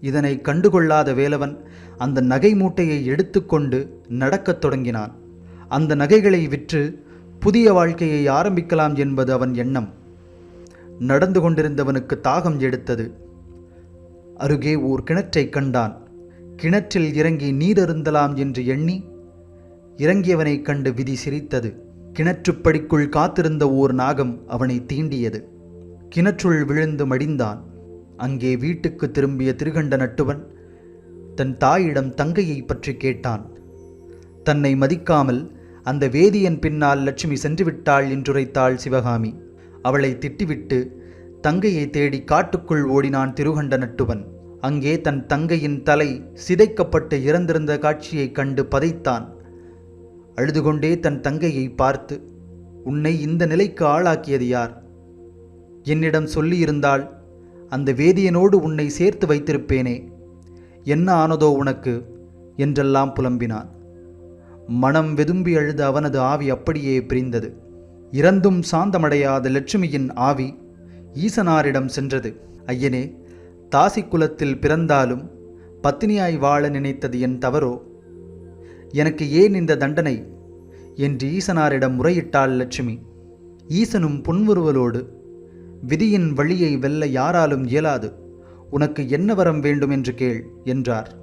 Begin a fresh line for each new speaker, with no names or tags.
இதனை கண்டுகொள்ளாத வேலவன் அந்த நகை மூட்டையை எடுத்துக்கொண்டு நடக்கத் தொடங்கினான். அந்த நகைகளை விற்று புதிய வாழ்க்கையை ஆரம்பிக்கலாம் என்பது அவன் எண்ணம். நடந்து கொண்டிருந்தவனுக்கு தாகம் எடுத்தது. அருகே ஓர் கிணற்றைக் கண்டான். கிணற்றில் இறங்கி நீரருந்தலாம் என்று எண்ணி இறங்கியவனை கண்டு விதி சிரித்தது. கிணற்றுப்படிக்குள் காத்திருந்த ஓர் நாகம் அவனை தீண்டியது. கிணற்றுள் விழுந்து மடிந்தான். அங்கே வீட்டுக்கு திரும்பிய திருகண்ட நட்டுவன் தன் தாயிடம் தங்கையை பற்றி கேட்டான். தன்னை மதிக்காமல் அந்த வேதியன் பின்னால் லட்சுமி சென்றுவிட்டாள் என்றுரைத்தாள் சிவகாமி. அவளை திட்டிவிட்டு தங்கையை தேடி காட்டுக்குள் ஓடினான் திருகண்ட நட்டுவன். அங்கே தன் தங்கையின் தலை சிதைக்கப்பட்டு இறந்திருந்த காட்சியைக் கண்டு பதைத்தான். அழுது கொண்டே தன் தங்கையை பார்த்து உன்னை இந்த நிலைக்கு ஆளாக்கியது யார்? என்னிடம் சொல்லியிருந்தால் அந்த வேதியனோடு உன்னை சேர்த்து வைத்திருப்பேனே. என்ன ஆனதோ உனக்கு? என்றெல்லாம் புலம்பினான். மனம் வெதும்பி அழுத அவனது ஆவி அப்படியே பிரிந்தது. இறந்தும் சாந்தமடையாத லட்சுமியின் ஆவி ஈசனாரிடம் சென்றது. ஐயனே தாசி குலத்தில் பிறந்தாலும் பத்தினியாய் வாழ நினைத்தது என் தவறோ? எனக்கு ஏன் இந்த தண்டனை? என்று ஈசனாரிடம் முறையிட்டாள் லட்சுமி. ஈசனும் புன்முறுவலோடு விதியின் வழியை வெல்ல யாராலும் இயலாது. உனக்கு என்ன வரம் வேண்டும் என்று கேள் என்றார்.